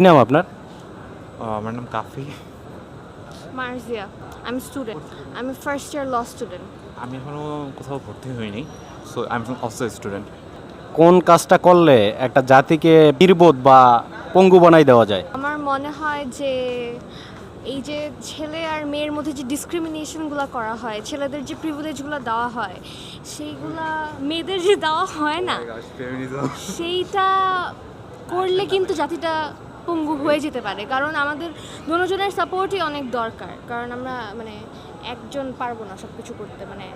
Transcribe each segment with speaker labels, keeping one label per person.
Speaker 1: কি নাম আপনার?
Speaker 2: আমার নাম কাফি।
Speaker 3: মার্জিয়া আমি স্টুডেন্ট আমি ফার্স্ট ইয়ার ল স্টুডেন্ট
Speaker 2: আমি এখনও কোথাও ভর্তি হইনি so I am also student
Speaker 1: কোন কাজটা করলে একটা জাতিকে নির্বোধ বা পঙ্গু বানাই দেওয়া যায়?
Speaker 3: আমার মনে হয় যে এই যে ছেলে আর মেয়ের মধ্যে যে ডিসক্রিমিনেশনগুলো করা হয় ছেলেদের যে প্রিভিলেজগুলো দেওয়া হয় সেইগুলা মেয়েদের যে দেওয়া হয় না সেইটা করলে কিন্তু জাতিটা পঙ্গু হয়ে যেতে পারে। কারণ আমাদের দুজনের সাপোর্টই অনেক দরকার। কারণ আমরা মানে একজন পারব না সব কিছু করতে। মানে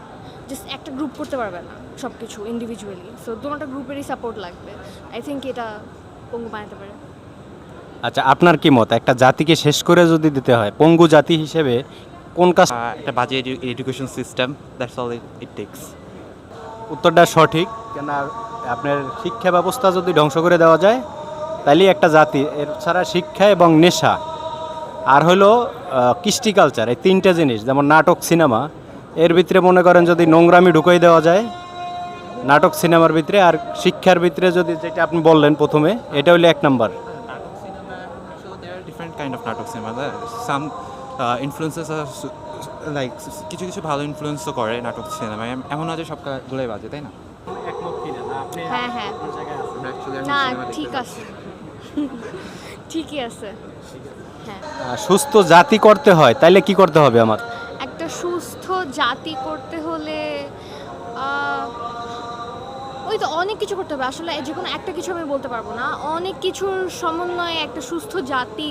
Speaker 3: জাস্ট একটা গ্রুপ করতে পারবে না সব কিছু ইন্ডিভিজুয়ালি সো দুটো গ্রুপেরই সাপোর্ট লাগবে। আই থিঙ্ক এটা পঙ্গু বানাতে পারে।
Speaker 1: আচ্ছা আপনার কি মত? একটা জাতিকে শেষ করে যদি দিতে হয় পঙ্গু জাতি হিসেবে কোন কাজ
Speaker 2: একটা বাজে education system that's all it takes
Speaker 1: উত্তরটা সঠিক। কেন আপনার শিক্ষা ব্যবস্থা যদি ধ্বংস করে দেওয়া যায় তাহলে একটা জাতি এর ছাড়া শিক্ষা এবং নেশা। আর হলো কৃষ্টি কালচার এই তিনটে জিনিস যেমন নাটক সিনেমা। এর ভিতরে মনে করেন যদি নোংরামি ঢুকাই দেওয়া যায় নাটক সিনেমার ভিতরে আর শিক্ষার ভিতরে যদি যেটা আপনি বললেন প্রথমে এটা হলো এক নাম্বার।
Speaker 2: ডিফারেন্ট কাইন্ড অফ নাটক সিনেমা সাম ইনফ্লুয়েন্সেস লাইক কিছু কিছু ভালো ইনফ্লুয়েন্সও করে নাটক সিনেমায় এমন না যে সবগুলোই বাজে তাই না?
Speaker 3: হ্যাঁ হ্যাঁ। না ঠিক আছে। ঠিকই আছে। হ্যাঁ।
Speaker 1: সুস্থ জাতি করতে হয় তাইলে কি করতে হবে আমার?
Speaker 3: একটা সুস্থ জাতি করতে হলে ওই তো অনেক কিছু করতে হবে। আসলে যে কোনো একটা কিছু আমি বলতে পারব না। অনেক কিছুর সমন্বয়ে একটা সুস্থ জাতি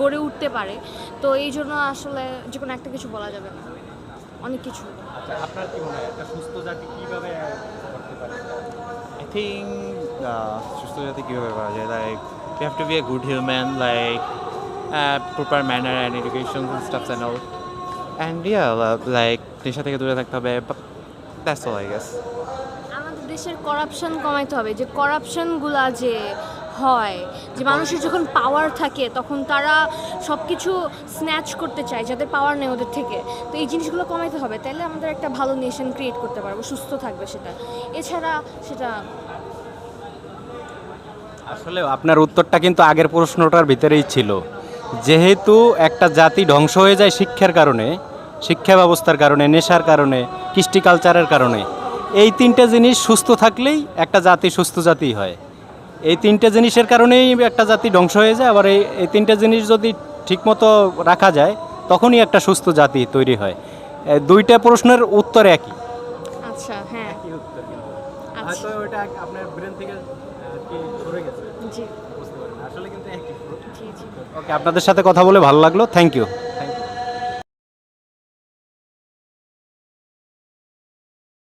Speaker 3: গড়ে উঠতে পারে। তো এই জন্য আসলে যে কোনো একটা কিছু বলা যাবে না। অনেক কিছু।
Speaker 1: আপনার কি মনে হয় একটা সুস্থ জাতি কীভাবে করতে পারে?
Speaker 2: I think uh, সুস্থ জাতি কীভাবে করা যায়? Like you have to be a good human like proper manner and education stuffs and all and yeah like নেশা থেকে দূরে থাকতে হবে দ্যাটস অল আই গেস
Speaker 3: আমাদের দেশের করাপশন কমাইতে হবে। যে করাপশনগুলা যে হয়, যে মানুষের যখন পাওয়ার থাকে, তখন তারা সব কিছু স্ন্যাচ করতে চায়, যাদের পাওয়ার নেই ওদের থেকে। তো এই জিনিসগুলো কমাইতে হবে। তাহলে আমাদের একটা ভালো নেশন ক্রিয়েট করতে পারব, সুস্থ থাকবে সেটা। এছাড়া সেটা
Speaker 1: আসলে আপনার উত্তরটা কিন্তু আগের প্রশ্নটার ভিতরেই ছিল। যেহেতু একটা জাতি ধ্বংস হয়ে যায় শিক্ষার কারণে শিক্ষা ব্যবস্থার কারণে নেশার কারণে কৃষ্টি কালচারের কারণে এই তিনটে জিনিস সুস্থ থাকলেই একটা জাতি সুস্থ জাতি হয়। এই তিনটে জিনিসের কারণেই একটা জাতি ধ্বংস হয়ে যায় আবার এই এই তিনটে জিনিস যদি ঠিকমতো রাখা যায় তখনই একটা সুস্থ জাতি তৈরি হয়। দুইটা প্রশ্নের উত্তর একই।
Speaker 3: আচ্ছা হ্যাঁ। আচ্ছা।
Speaker 1: ওইটা আপনার ব্রেন থেকে সরে গেছে?
Speaker 3: জি।
Speaker 1: আসলে কিন্তু একই
Speaker 3: জি জি।
Speaker 1: ওকে আপনাদের সাথে কথা বলে ভালো লাগল। Thank you